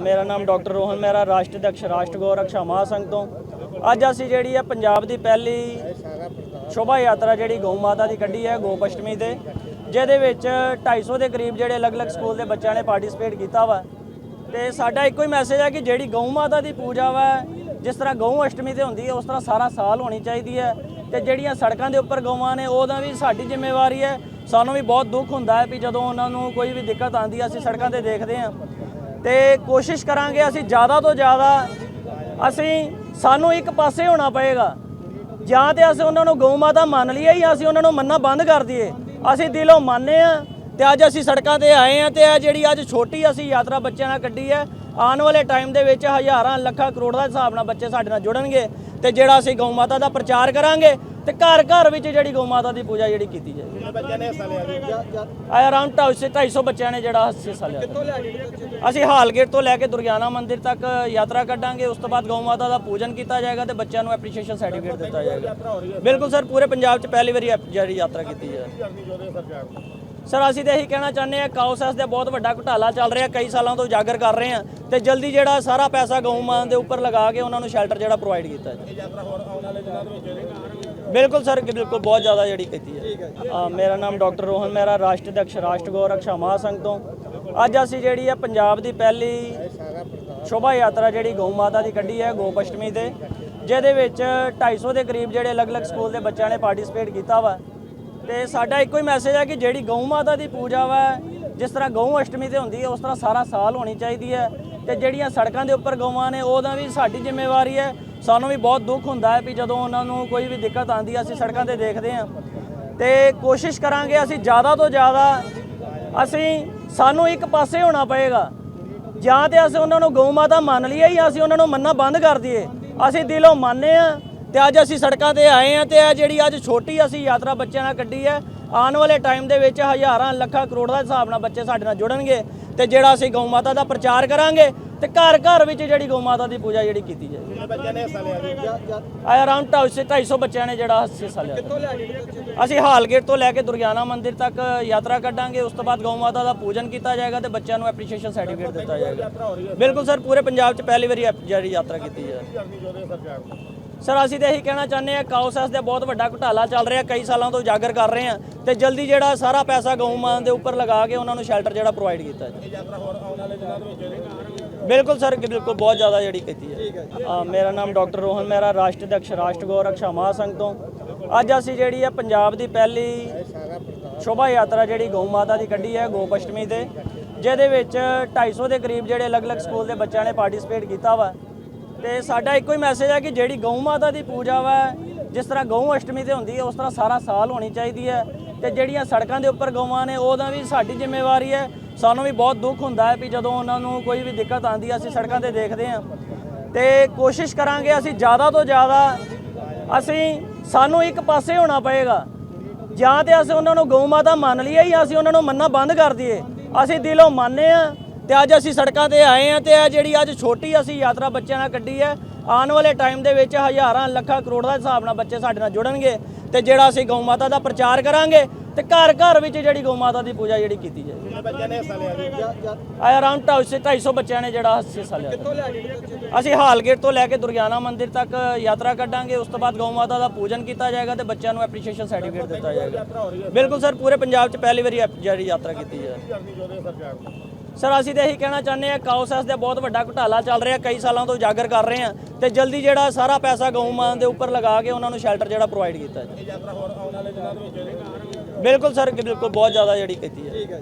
ਮੇਰਾ ਨਾਮ ਡਾਕਟਰ ਰੋਹਨ ਮਹਿਰਾ ਰਾਸ਼ਟਰੀ ਅਧਿਕਸ਼ ਰਾਸ਼ਟਰ ਗੋ ਰਕਸ਼ਾ ਮਹਾਸੰਘ ਤੋਂ। ਅੱਜ ਅਸੀਂ ਜਿਹੜੀ ਹੈ ਪੰਜਾਬ ਦੀ ਪਹਿਲੀ ਸ਼ੋਭਾ ਯਾਤਰਾ ਜਿਹੜੀ ਗਊ ਮਾਤਾ ਦੀ ਕੱਢੀ ਹੈ ਗੋਪ ਅਸ਼ਟਮੀ ਤੇ, ਜਿਹਦੇ ਵਿੱਚ 250 ਦੇ ਕਰੀਬ ਜਿਹੜੇ ਅਲੱਗ-ਅਲੱਗ ਸਕੂਲ ਦੇ ਬੱਚਿਆਂ ਨੇ ਪਾਰਟਿਸਿਪੇਟ ਕੀਤਾ ਵਾ। ਤੇ ਸਾਡਾ ਇੱਕੋ ਹੀ ਮੈਸੇਜ ਹੈ ਕਿ ਜਿਹੜੀ ਗਊ ਮਾਤਾ ਦੀ ਪੂਜਾ ਵਾ, ਜਿਸ ਤਰ੍ਹਾਂ ਗਊ ਅਸ਼ਟਮੀ ਤੇ ਹੁੰਦੀ ਹੈ, ਉਸ ਤਰ੍ਹਾਂ ਸਾਰਾ ਸਾਲ ਹੋਣੀ ਚਾਹੀਦੀ ਹੈ। ਤੇ ਜਿਹੜੀਆਂ ਸੜਕਾਂ ਦੇ ਉੱਪਰ ਗਊਆਂ ਨੇ, ਉਹਦਾ ਵੀ ਸਾਡੀ ਜ਼ਿੰਮੇਵਾਰੀ ਹੈ। ਸਾਨੂੰ ਵੀ ਬਹੁਤ ਦੁੱਖ ਹੁੰਦਾ ਹੈ ਵੀ ਜਦੋਂ ਉਹਨਾਂ ਨੂੰ ਕੋਈ ਵੀ ਦਿੱਕਤ ਆਉਂਦੀ ਹੈ, ਅਸੀਂ ਸੜਕਾਂ ਤੇ ਦੇਖਦੇ ਹਾਂ। ਤੇ ਕੋਸ਼ਿਸ਼ ਕਰਾਂਗੇ ਅਸੀਂ ਜ਼ਿਆਦਾ ਤੋਂ ਜ਼ਿਆਦਾ ਅਸੀਂ ਸਾਨੂੰ ਇੱਕ ਪਾਸੇ ਹੋਣਾ ਪਏਗਾ। ਜਾਂ ਤੇ ਅਸੀਂ ਉਹਨਾਂ ਨੂੰ ਗਊ ਮਾਤਾ ਮੰਨ ਲਈਏ ਜਾਂ ਅਸੀਂ ਉਹਨਾਂ ਨੂੰ ਮੰਨਣਾ ਬੰਦ ਕਰ ਦਈਏ। ਅਸੀਂ ਦਿਲੋਂ ਮੰਨਦੇ ਆ ਤੇ ਅੱਜ ਅਸੀਂ ਸੜਕਾਂ ਤੇ ਆਏ ਆ ਤੇ ਇਹ ਜਿਹੜੀ ਅੱਜ ਛੋਟੀ ਅਸੀਂ ਯਾਤਰਾ ਬੱਚਿਆਂ ਨਾਲ ਕੱਢੀ ਹੈ ਆਉਣ ਵਾਲੇ ਟਾਈਮ ਦੇ ਵਿੱਚ ਹਜ਼ਾਰਾਂ ਲੱਖਾਂ ਕਰੋੜ ਦਾ ਹਿਸਾਬ ਨਾਲ ਬੱਚੇ ਸਾਡੇ ਨਾਲ ਜੁੜਨਗੇ ਤੇ ਜਿਹੜਾ ਅਸੀਂ ਗਊ ਮਾਤਾ ਦਾ ਪ੍ਰਚਾਰ ਕਰਾਂਗੇ ਤੇ ਘਰ ਘਰ ਵਿੱਚ ਜਿਹੜੀ ਗਊ ਮਾਤਾ ਦੀ ਪੂਜਾ ਜਿਹੜੀ ਕੀਤੀ ਜਾਏਗੀ। ਕਿੰਨੇ ਬੱਚਿਆਂ ਨੇ ਹਿੱਸਾ ਲਿਆ ਜੀ? ਆਇਆ ਅਰਾਊਂਡ 250 ਬੱਚਿਆਂ ਨੇ ਜਿਹੜਾ ਹਿੱਸਾ ਲਿਆ। ਅਸੀਂ ਹਾਲਗੇਟ ਤੋਂ ਲੈ ਕੇ ਦੁਰਗਿਆਨਾ ਮੰਦਿਰ ਤੱਕ ਯਾਤਰਾ ਕੱਢਾਂਗੇ ਉਸ ਤੋਂ ਬਾਅਦ ਗਊ ਮਾਤਾ ਦਾ ਪੂਜਨ ਕੀਤਾ ਜਾਏਗਾ ਤੇ ਬੱਚਿਆਂ ਨੂੰ ਐਪਰੀਸ਼ੀਏਸ਼ਨ ਸਰਟੀਫਿਕੇਟ ਦਿੱਤਾ ਜਾਏਗਾ। ਬਿਲਕੁਲ ਸਰ ਪੂਰੇ ਪੰਜਾਬ 'ਚ ਪਹਿਲੀ ਵਾਰੀ ਜਿਹੜੀ ਯਾਤਰਾ ਕੀਤੀ ਨੂੰ? ਸਰ ਅਸੀਂ ਤਾਂ ਇਹੀ ਕਹਿਣਾ ਚਾਹੁੰਦੇ ਹਾਂ ਕਾਉਸੈਸ ਦੇ ਬਹੁਤ ਵੱਡਾ ਘੁਟਾਲਾ ਚੱਲ ਰਿਹਾ ਕਈ ਸਾਲਾਂ ਤੋਂ ਉਜਾਗਰ ਕਰ ਰਹੇ ਹਾਂ ਤੇ ਜਲਦੀ ਜਿਹੜਾ ਸਾਰਾ ਪੈਸਾ ਗਊ ਮਾਂ ਦੇ ਉੱਪਰ ਲਗਾ ਕੇ ਉਹਨਾਂ ਨੂੰ ਸ਼ੈਲਟਰ ਜਿਹੜਾ ਪ੍ਰੋਵਾਈਡ ਕੀਤਾ ਵਿੱਚ ਬਿਲਕੁਲ ਸਰ ਬਿਲਕੁਲ ਬਹੁਤ ਜ਼ਿਆਦਾ ਜਿਹੜੀ ਕੀਤੀ ਹੈ। ਮੇਰਾ ਨਾਮ ਡਾਕਟਰ ਰੋਹਨ ਮਹਿਰਾ ਰਾਸ਼ਟਰੀ ਅਧਿਕਸ਼ ਰਾਸ਼ਟਰ ਗੋ ਰਕਸ਼ਾ ਮਹਾਸੰਘ ਤੋਂ। ਅੱਜ ਅਸੀਂ ਜਿਹੜੀ ਹੈ ਪੰਜਾਬ ਦੀ ਪਹਿਲੀ ਸ਼ੋਭਾ ਯਾਤਰਾ ਜਿਹੜੀ ਗਊ ਮਾਤਾ ਦੀ ਕੱਢੀ ਹੈ ਗੋਪ ਅਸ਼ਟਮੀ ਤੇ ਜਿਹਦੇ ਵਿੱਚ 250 ਦੇ ਕਰੀਬ ਜਿਹੜੇ ਅਲੱਗ-ਅਲੱਗ ਸਕੂਲ ਦੇ ਬੱਚਿਆਂ ਨੇ ਪਾਰਟਿਸਿਪੇਟ ਕੀਤਾ ਵਾ। ਤੇ ਸਾਡਾ ਇੱਕੋ ਹੀ ਮੈਸੇਜ ਹੈ ਕਿ ਜਿਹੜੀ ਗਊ ਮਾਤਾ ਦੀ ਪੂਜਾ ਵਾ, ਜਿਸ ਤਰ੍ਹਾਂ ਗਊ ਅਸ਼ਟਮੀ ਤੇ ਹੁੰਦੀ ਹੈ, ਉਸ ਤਰ੍ਹਾਂ ਸਾਰਾ ਸਾਲ ਹੋਣੀ ਚਾਹੀਦੀ ਹੈ। ਤੇ ਜਿਹੜੀਆਂ ਸੜਕਾਂ ਦੇ ਉੱਪਰ ਗਊਆਂ ਨੇ, ਉਹਦਾ ਵੀ ਸਾਡੀ ਜ਼ਿੰਮੇਵਾਰੀ ਹੈ। ਸਾਨੂੰ ਵੀ ਬਹੁਤ ਦੁੱਖ ਹੁੰਦਾ ਹੈ ਵੀ ਜਦੋਂ ਉਹਨਾਂ ਨੂੰ ਕੋਈ ਵੀ ਦਿੱਕਤ ਆਉਂਦੀ ਅਸੀਂ ਸੜਕਾਂ ਤੇ ਦੇਖਦੇ ਹਾਂ। ਤੇ ਕੋਸ਼ਿਸ਼ ਕਰਾਂਗੇ ਅਸੀਂ ਜ਼ਿਆਦਾ ਤੋਂ ਜ਼ਿਆਦਾ, ਅਸੀਂ, ਸਾਨੂੰ ਇੱਕ ਪਾਸੇ ਹੋਣਾ ਪਏਗਾ। ਜਾਂ ਤੇ ਅਸੀਂ ਉਹਨਾਂ ਨੂੰ ਗਊ ਮਾਤਾ ਮੰਨ ਲਈਏ ਜਾਂ ਅਸੀਂ ਉਹਨਾਂ ਨੂੰ ਮੰਨਣਾ ਬੰਦ ਕਰ ਦਈਏ। ਅਸੀਂ ਦਿਲੋਂ ਮੰਨਦੇ ਆ ਤੇ ਅੱਜ ਅਸੀਂ ਸੜਕਾਂ ਤੇ ਆਏ ਆ ਤੇ ਇਹ ਜਿਹੜੀ ਅੱਜ ਛੋਟੀ ਅਸੀਂ ਯਾਤਰਾ ਬੱਚਿਆਂ ਨਾਲ ਕੱਢੀ ਹੈ ਆਉਣ ਵਾਲੇ ਟਾਈਮ ਦੇ ਵਿੱਚ ਹਜ਼ਾਰਾਂ ਲੱਖਾਂ ਕਰੋੜ ਦਾ ਹਿਸਾਬ ਨਾਲ ਬੱਚੇ ਸਾਡੇ ਨਾਲ ਜੁੜਨਗੇ ਤੇ ਜਿਹੜਾ ਅਸੀਂ ਗਊ ਮਾਤਾ ਦਾ ਪ੍ਰਚਾਰ ਕਰਾਂਗੇ ਤੇ ਘਰ ਘਰ ਵਿੱਚ ਜਿਹੜੀ ਗਊ ਮਾਤਾ ਦੀ ਪੂਜਾ ਜਿਹੜੀ ਕੀਤੀ ਜਾਏਗੀ। ਬੱਚਿਆਂ ਨੇ ਹਿੱਸਾ ਲਿਆ ਆਇਆ ਅਰਾਊਂਡ 250 ਬੱਚਿਆਂ ਨੇ ਜਿਹੜਾ ਹਿੱਸਾ ਲਿਆ। ਅਸੀਂ ਹਾਲਗੇਟ ਤੋਂ ਲੈ ਕੇ ਦੁਰਗਿਆਨਾ ਮੰਦਿਰ ਤੱਕ ਯਾਤਰਾ ਕੱਢਾਂਗੇ ਉਸ ਤੋਂ ਬਾਅਦ ਗਊ ਮਾਤਾ ਦਾ ਪੂਜਨ ਕੀਤਾ ਜਾਏਗਾ ਤੇ ਬੱਚਿਆਂ ਨੂੰ ਐਪਰੀਸ਼ੀਏਸ਼ਨ ਸਰਟੀਫਿਕੇਟ ਦਿੱਤਾ ਜਾਏਗਾ। ਬਿਲਕੁਲ ਸਰ ਪੂਰੇ ਪੰਜਾਬ 'ਚ ਪਹਿਲੀ ਵਾਰੀ ਜਿਹੜੀ ਯਾਤਰਾ ਕੀਤੀ ਹੈ ਸਰ, ਅਸੀਂ ਤਾਂ ਇਹੀ ਕਹਿਣਾ ਚਾਹੁੰਦੇ ਹਾਂ ਕਾਉਸੈਸ ਦੇ ਬਹੁਤ ਵੱਡਾ ਘੁਟਾਲਾ ਚੱਲ ਰਿਹਾ, ਕਈ ਸਾਲਾਂ ਤੋਂ ਉਜਾਗਰ ਕਰ ਰਹੇ ਹਾਂ ਤੇ ਜਲਦੀ ਜਿਹੜਾ ਸਾਰਾ ਪੈਸਾ ਗਊ ਮਾਂ ਦੇ ਉੱਪਰ ਲਗਾ ਕੇ ਉਹਨਾਂ ਨੂੰ ਸ਼ੈਲਟਰ ਜਿਹੜਾ ਪ੍ਰੋਵਾਈਡ ਕੀਤਾ ਜਾਏ ਇਹ ਯਾਤਰਾ ਹੋਰ ਆਉਣ ਵਾਲੇ ਦਿਨਾਂ ਦੇ ਵਿੱਚ ਬਿਲਕੁਲ ਸਰ, ਬਿਲਕੁਲ ਬਹੁਤ ਜ਼ਿਆਦਾ ਜਿਹੜੀ ਕੀਤੀ ਹੈ। ਮੇਰਾ ਨਾਮ ਡਾਕਟਰ ਰੋਹਨ ਮਹਿਰਾ ਰਾਸ਼ਟਰ ਅਧਿਕਸ਼ ਰਾਸ਼ਟਰ ਗੋ ਰਕਸ਼ਾ ਮਹਾਸੰਘ ਤੋਂ। ਅੱਜ ਅਸੀਂ ਜਿਹੜੀ ਹੈ ਪੰਜਾਬ ਦੀ ਪਹਿਲੀ ਸ਼ੋਭਾ ਯਾਤਰਾ ਜਿਹੜੀ ਗਊ ਮਾਤਾ ਦੀ ਕੱਢੀ ਹੈ ਗੋਪ ਅਸ਼ਟਮੀ ਤੇ, ਜਿਹਦੇ ਵਿੱਚ 250 ਦੇ ਕਰੀਬ ਜਿਹੜੇ ਅਲੱਗ-ਅਲੱਗ ਸਕੂਲ ਦੇ ਬੱਚਿਆਂ ਨੇ ਪਾਰਟਿਸਿਪੇਟ ਕੀਤਾ ਵਾ। ਤੇ ਸਾਡਾ ਇੱਕੋ ਹੀ ਮੈਸੇਜ ਹੈ ਕਿ ਜਿਹੜੀ ਗਊ ਮਾਤਾ ਦੀ ਪੂਜਾ ਵਾ, ਜਿਸ ਤਰ੍ਹਾਂ ਗਊ ਅਸ਼ਟਮੀ ਤੇ ਹੁੰਦੀ ਹੈ, ਉਸ ਤਰ੍ਹਾਂ ਸਾਰਾ ਸਾਲ ਹੋਣੀ ਚਾਹੀਦੀ ਹੈ। ਤੇ ਜਿਹੜੀਆਂ ਸੜਕਾਂ ਦੇ ਉੱਪਰ ਗਊਆਂ ਨੇ, ਉਹਦਾ ਵੀ ਸਾਡੀ ਜ਼ਿੰਮੇਵਾਰੀ ਹੈ। ਸਾਨੂੰ ਵੀ ਬਹੁਤ ਦੁੱਖ ਹੁੰਦਾ ਹੈ ਵੀ ਜਦੋਂ ਉਹਨਾਂ ਨੂੰ ਕੋਈ ਵੀ ਦਿੱਕਤ ਆਉਂਦੀ ਹੈ, ਅਸੀਂ ਸੜਕਾਂ ਤੇ ਦੇਖਦੇ ਹਾਂ। ਤੇ ਕੋਸ਼ਿਸ਼ ਕਰਾਂਗੇ ਅਸੀਂ ਜ਼ਿਆਦਾ ਤੋਂ ਜ਼ਿਆਦਾ, ਅਸੀਂ, ਸਾਨੂੰ ਇੱਕ ਪਾਸੇ ਹੋਣਾ ਪਏਗਾ। ਜਾਂ ਤੇ ਅਸੀਂ ਉਹਨਾਂ ਨੂੰ ਗਊ ਮਾਤਾ ਮੰਨ ਲਈਏ ਜਾਂ ਅਸੀਂ ਉਹਨਾਂ ਨੂੰ ਮੰਨਣਾ ਬੰਦ ਕਰ ਦਈਏ। ਅਸੀਂ ਦਿਲੋਂ ਮੰਨਦੇ ਆ ਤੇ ਅੱਜ ਅਸੀਂ ਸੜਕਾਂ ਤੇ ਆਏ ਆ ਤੇ ਇਹ ਜਿਹੜੀ ਅੱਜ ਛੋਟੀ ਅਸੀਂ ਯਾਤਰਾ ਬੱਚਿਆਂ ਨਾਲ ਕੱਢੀ ਹੈ ਆਉਣ ਵਾਲੇ ਟਾਈਮ ਦੇ ਵਿੱਚ ਹਜ਼ਾਰਾਂ ਲੱਖਾਂ ਕਰੋੜ ਦਾ ਹਿਸਾਬ ਨਾਲ ਬੱਚੇ ਸਾਡੇ ਨਾਲ ਜੁੜਨਗੇ ਤੇ ਜਿਹੜਾ ਅਸੀਂ ਗਊ ਮਾਤਾ ਦਾ ਪ੍ਰਚਾਰ ਕਰਾਂਗੇ ਤੇ ਘਰ ਘਰ ਵਿੱਚ ਜਿਹੜੀ ਗਊ ਮਾਤਾ ਦੀ ਪੂਜਾ ਜਿਹੜੀ ਕੀਤੀ ਜਾਏਗੀ। ਕਿੰਨੇ ਬੱਚਿਆਂ ਨੇ ਹਿੱਸਾ ਲਿਆ ਜੀ? ਆਇਆ ਅਰਾਊਂਡ 250 ਬੱਚਿਆਂ ਨੇ ਜਿਹੜਾ ਹਿੱਸਾ ਲਿਆ। ਅਸੀਂ ਹਾਲਗੇਟ ਤੋਂ ਲੈ ਕੇ ਦੁਰਗਿਆਨਾ ਮੰਦਿਰ ਤੱਕ ਯਾਤਰਾ ਕੱਢਾਂਗੇ ਉਸ ਤੋਂ ਬਾਅਦ ਗਊ ਮਾਤਾ ਦਾ ਪੂਜਨ ਕੀਤਾ ਜਾਏਗਾ ਤੇ ਬੱਚਿਆਂ ਨੂੰ ਐਪਰੀਸ਼ੀਏਸ਼ਨ ਸਰਟੀਫਿਕੇਟ ਦਿੱਤਾ ਜਾਏਗਾ। ਬਿਲਕੁਲ ਸਰ ਪੂਰੇ ਪੰਜਾਬ 'ਚ ਪਹਿਲੀ ਵਾਰੀ ਜਿਹੜੀ ਯਾਤਰਾ ਕੀਤੀ ਨੂੰ? ਸਰ ਅਸੀਂ ਤਾਂ ਇਹੀ ਕਹਿਣਾ ਚਾਹੁੰਦੇ ਹਾਂ ਕਾਉਸੈਸ ਦੇ ਬਹੁਤ ਵੱਡਾ ਘੁਟਾਲਾ ਚੱਲ ਰਿਹਾ ਕਈ ਸਾਲਾਂ ਤੋਂ ਉਜਾਗਰ ਕਰ ਰਹੇ ਹਾਂ ਤੇ ਜਲਦੀ ਜਿਹੜਾ ਸਾਰਾ ਪੈਸਾ ਗਊ ਮਾਂ ਦੇ ਉੱਪਰ ਲਗਾ ਕੇ ਉਹਨਾਂ ਨੂੰ ਸ਼ੈਲਟਰ ਜਿਹੜਾ ਪ੍ਰੋਵਾਈਡ ਕੀਤਾ ਜਾਏ। ਬਿਲਕੁਲ ਸਰ ਬਿਲਕੁਲ ਬਹੁਤ ਜ਼ਿਆਦਾ ਜਿਹੜੀ ਕੀਤੀ ਹੈ